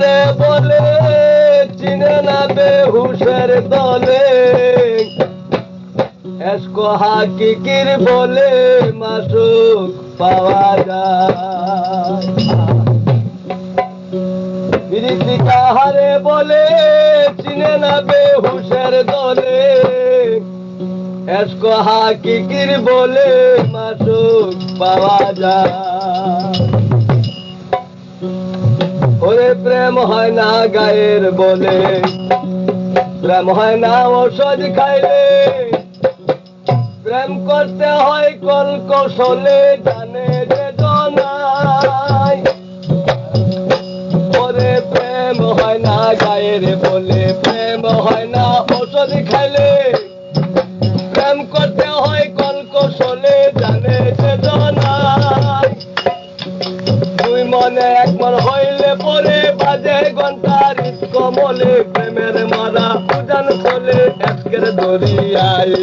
কাহারে বলে, চিনে না বেহুশের দলে। এসকো হাকিকির বলে, মাসুক পাওয়া যায়। কাহারে বলে, চিনে না বেহুশের দলে। এসকো হাকিকির বলে, মাসুক পাওয়া যায়। ওরে প্রেম হয় না গায়ের বলে। প্রেম হয় না ঔষধ খাইলে। প্রেম করতে হয় কল কৌশলে, জানে যে জনাই ওরে প্রেম হয় না গায়ের বলে, প্রেম হয় মনে হইলে পরে বাজে ঘণ্টার কমলে প্রেমের মারা উজান চলে আজকের দরিয়ায়।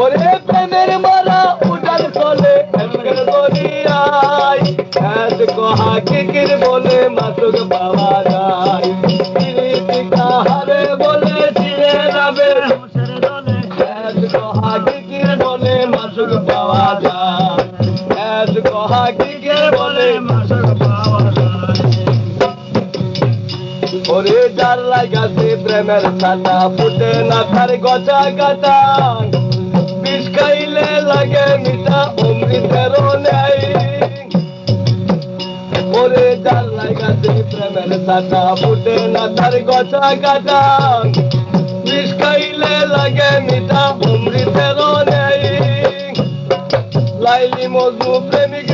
ওরে প্রেমের মারা উজান চলে আজকের দরিয়ায়। এত কহা কিকির বলে মাসুক পাওয়া যায়। কাহারে বলে ওরে যার লাগাছে প্রেমের ছাতা ফুটে না তার গজা গাটা বিষ খাইলে লাগে মিঠা অমৃতের নেই ওরে যার লাগাছে প্রেমের ছাতা ফুটে না তার গজা গাটা বিষ খাইলে লাগে মিঠা অমৃতের নেই লাইলি মজনু প্রেমিক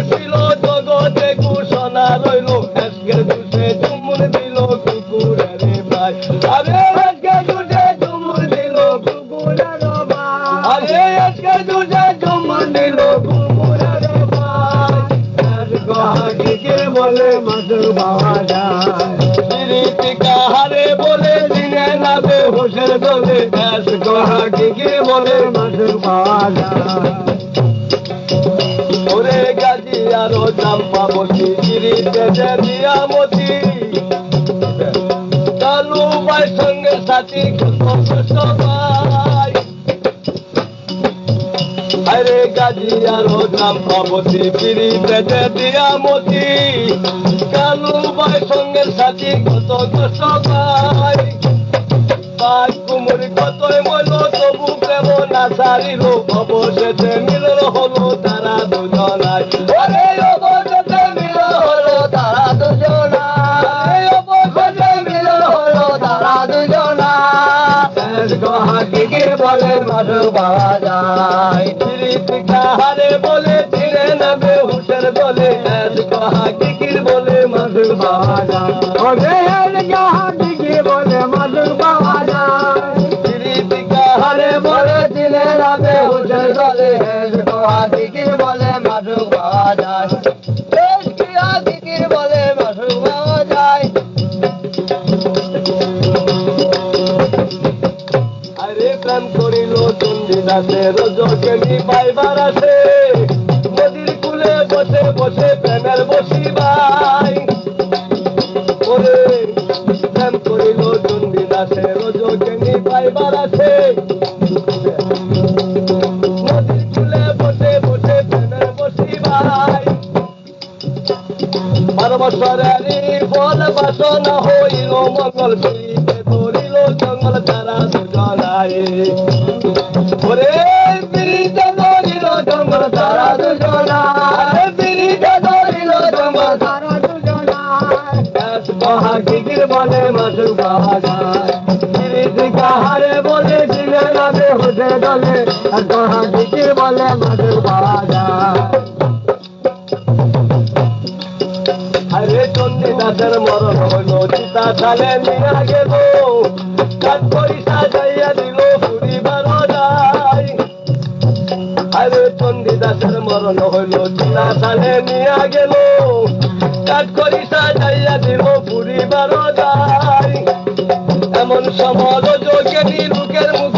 বলে মাসুর বাবা যায় বলে দিনে দলে গহাগিকে বলে মাসুর বাবা যায় ওরে গাজি আরও চাম্পা বসি গিরিতে দিয়ামতি কালু ভাই সঙ্গে সাথী সবাই আরে গাজি আরও চাম্পা পিড়ি গিরিতে দিয়া মতি। কালু ভাই সঙ্গে সাথী কত সবাই। পাঁচ কুমুর কতই মল তবু প্রেম না সারিল অবশেষে। পাওয়া যায়? প্রীতি কাহারে বলে যায়? যায়? আরে প্রেম করিল চন্ডী দাসে রোজকে নি পাইবার আছে। নদীর কুলে বসে বসে প্রেমের বসিবাই বছরেরই ফল বাসনা হইল মঙ্গল পিড়িতে ধরিল জঙ্গল তারা দুজনায় ওরে পিড়িতে ধরিল জঙ্গল তারা দুজনায় পিড়িতে ধরিল জঙ্গল তারা মহাকিকির বলে মাসুর পাওয়া যায় কাহারে বলে দিলে নামে হুসে দলে। মহাকিকির বলে মাসুর পাওয়া দাসের মরণ হইল চিতা সালে নিয়ে গেল। কাজ পয়সা যাইয়া দিল পুরিবার আরে চন্ডী দাসের মরণ হইল চিতা সালে নিয়ে গেল। কাজ করিসা যাইয়া দিল পুরিবার এমন সমর যোগে লোকের মুখে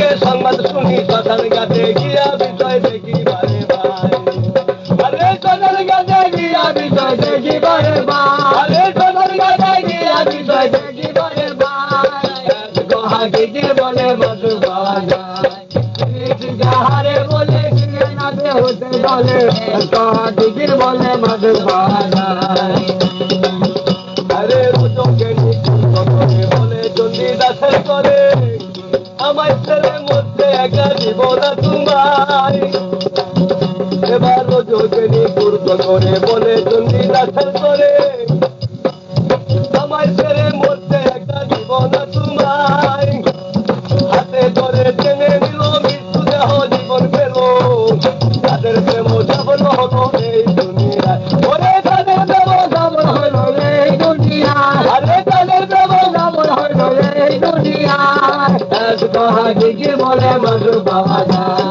বলে হাকিকির বলে করে। আমার ছেলের মধ্যে একা দিব না এবার রোজকে নিকুঞ্জ করে বলে চন্ডী দাসের করে। দুনিয়ায় এক কহাদিকে বলে মধু পাওয়া যায়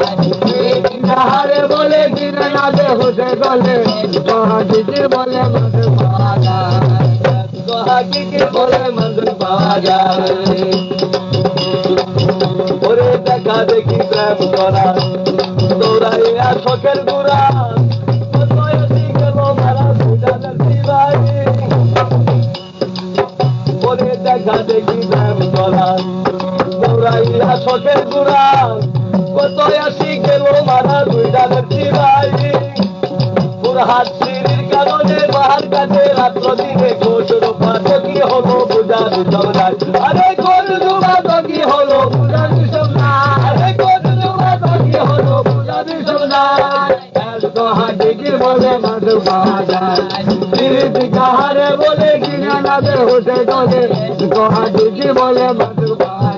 হারে বলে কিনে না দে হতে গলে কহাদিকে বলে মধু পাওয়া যায় কহাদিকে বলে মধু পাওয়া যায় ওরে দেখা দেখি প্রেম করা শখের গুড়া কত আসি গেল মারা সুজানের দিবাই পুরহাত সিঁড়ির কারণে বাহার কাছে রাত্র দিনে ঘোষর পাঠো কি হলো বুঝা দিতাম না আরে কোন দুবা তো কি হলো বুঝা দিতাম না আরে কোন দুবা তো কি বলে মধু পাওয়া যায়। বলে কিনা না হতে গলে হাজির বলে মধু পাওয়া